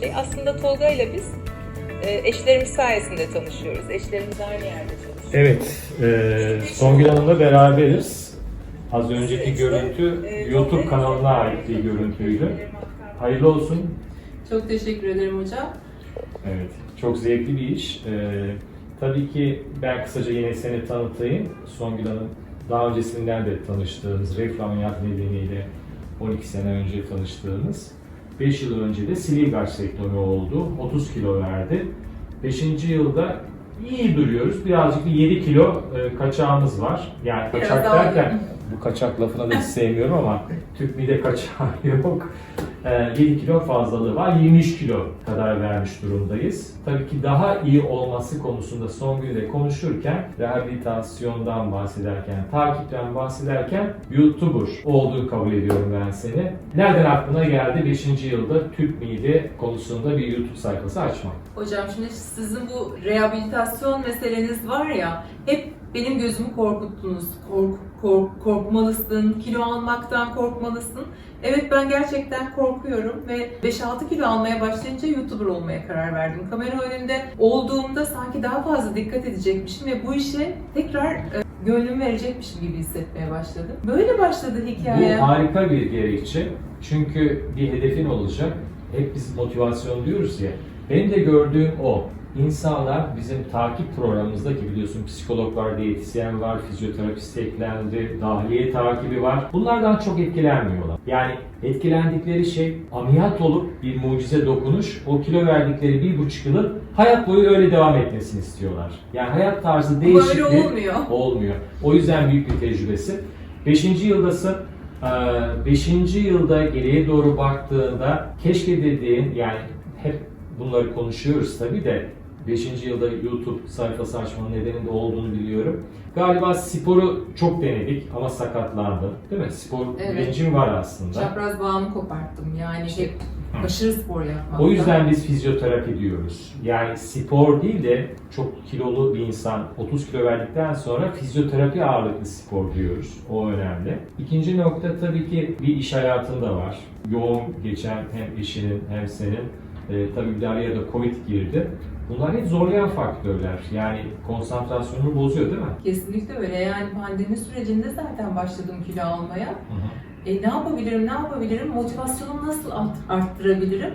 şey. Aslında Tolga ile biz e, eşlerimiz sayesinde tanışıyoruz. Eşlerimiz aynı yerde çalışıyor. Evet, e, Songül Hanım'la beraberiz. Az önceki İşte, görüntü e, YouTube kanalına ait bir görüntüydü. Hayırlı olsun. Çok teşekkür ederim hocam. Evet, çok zevkli bir iş. E, tabii ki ben kısaca yine seni tanıtayım. Songül Hanım daha öncesinden de tanıştığımız, reflü ameliyat nedeniyle 12 sene önce tanıştığımız, 5 yıl önce de sleeve gastrektomi oldu. 30 kilo verdi. 5. yılda iyi duruyoruz. Birazcık bir 7 kilo e, kaçağımız var. Yani Biraz kaçak daha- derken bu kaçak lafına da hiç sevmiyorum ama Türk mide kaçağı yok. E, 7 kilo fazlalığı var. 23 kilo kadar vermiş durumdayız. Tabii ki daha iyi olması konusunda son günde konuşurken, rehabilitasyondan bahsederken, takipten bahsederken YouTuber olduğu kabul ediyorum ben seni. Nereden aklına geldi 5. yılda Türk mide konusunda bir YouTube sayfası açmak? Hocam şimdi sizin bu rehabilitasyon meseleniz var ya hep benim gözümü korkuttunuz. Kork, kork, korkmalısın, kilo almaktan korkmalısın. Evet ben gerçekten korkuyorum ve 5-6 kilo almaya başlayınca YouTuber olmaya karar verdim. Kamera önünde olduğumda sanki daha fazla dikkat edecekmişim ve bu işe tekrar e, gönlümü verecekmişim gibi hissetmeye başladım. Böyle başladı hikaye. Bu harika bir gerekçe. Çünkü bir hedefin olacak. Hep biz motivasyon diyoruz ya. Benim de gördüğüm o. İnsanlar bizim takip programımızdaki biliyorsun psikolog var, diyetisyen var, fizyoterapist eklendi, dahiliye takibi var. Bunlardan çok etkilenmiyorlar. Yani etkilendikleri şey ameliyat olup bir mucize dokunuş, o kilo verdikleri bir buçuk yılı hayat boyu öyle devam etmesini istiyorlar. Yani hayat tarzı değişikliği olmuyor. olmuyor. O yüzden büyük bir tecrübesi. Beşinci yıldasın. Ee, Beşinci yılda geriye doğru baktığında keşke dediğin yani hep bunları konuşuyoruz tabii de 5. yılda YouTube sayfası açmanın nedeni de olduğunu biliyorum. Galiba sporu çok denedik ama sakatlandı. Değil mi? Spor Evet. bilincin var aslında. Çapraz bağımı koparttım yani hep Hı. aşırı spor yapmaktan. O yüzden biz fizyoterapi diyoruz. Yani spor değil de çok kilolu bir insan 30 kilo verdikten sonra fizyoterapi ağırlıklı spor diyoruz. O önemli. İkinci nokta tabii ki bir iş hayatında var. Yoğun geçen hem eşinin hem senin. E, tabii bir araya da Covid girdi. Bunlar hep zorlayan faktörler. Yani konsantrasyonunu bozuyor değil mi? Kesinlikle öyle. Yani pandemi sürecinde zaten başladım kilo almaya. Hı hı. E ne yapabilirim, ne yapabilirim? Motivasyonumu nasıl art- arttırabilirim?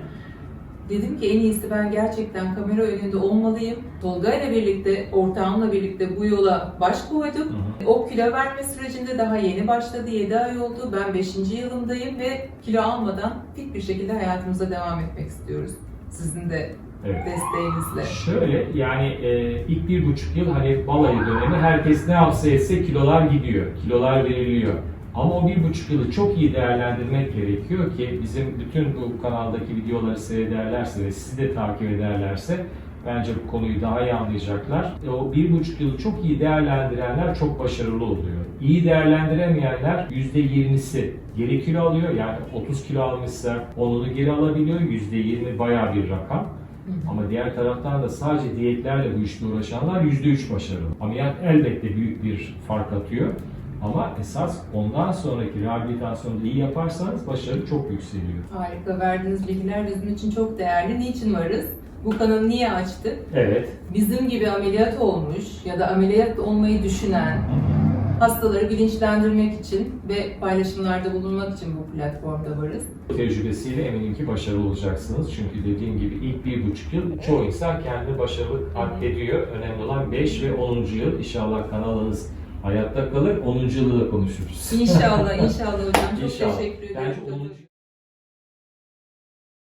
Dedim ki en iyisi ben gerçekten kamera önünde olmalıyım. Tolga ile birlikte, ortağımla birlikte bu yola baş koyduk. Hı hı. O kilo verme sürecinde daha yeni başladı. 7 ay oldu. Ben 5. yılımdayım ve kilo almadan fit bir şekilde hayatımıza devam etmek istiyoruz. Sizin de Evet. desteğinizle. Şöyle yani e, ilk bir buçuk yıl hani balayı dönemi herkes ne yapsa etse kilolar gidiyor, kilolar veriliyor. Ama o bir buçuk yılı çok iyi değerlendirmek gerekiyor ki bizim bütün bu kanaldaki videoları seyrederlerse ve sizi de takip ederlerse bence bu konuyu daha iyi anlayacaklar. E, o bir buçuk yılı çok iyi değerlendirenler çok başarılı oluyor. İyi değerlendiremeyenler yüzde yirmisi geri kilo alıyor. Yani 30 kilo almışsa onunu geri alabiliyor. Yüzde yirmi bayağı bir rakam. Ama diğer taraftan da sadece diyetlerle bu işle uğraşanlar %3 başarılı. Ameliyat elbette büyük bir fark atıyor. Ama esas ondan sonraki rehabilitasyonu iyi yaparsanız başarı çok yükseliyor. Harika. Verdiğiniz bilgiler bizim için çok değerli. Niçin varız? Bu kanalı niye açtık? Evet. bizim gibi ameliyat olmuş ya da ameliyat olmayı düşünen hastaları bilinçlendirmek için ve paylaşımlarda bulunmak için bu platformda varız. Tecrübesiyle eminim ki başarılı olacaksınız. Çünkü dediğim gibi ilk bir buçuk yıl çoğu insan kendini başarılı addediyor. Önemli olan 5 ve 10. yıl. İnşallah kanalınız hayatta kalır. 10. yılı da konuşuruz. İnşallah, inşallah hocam. Çok İnşallah. teşekkür ederim. Bence 10.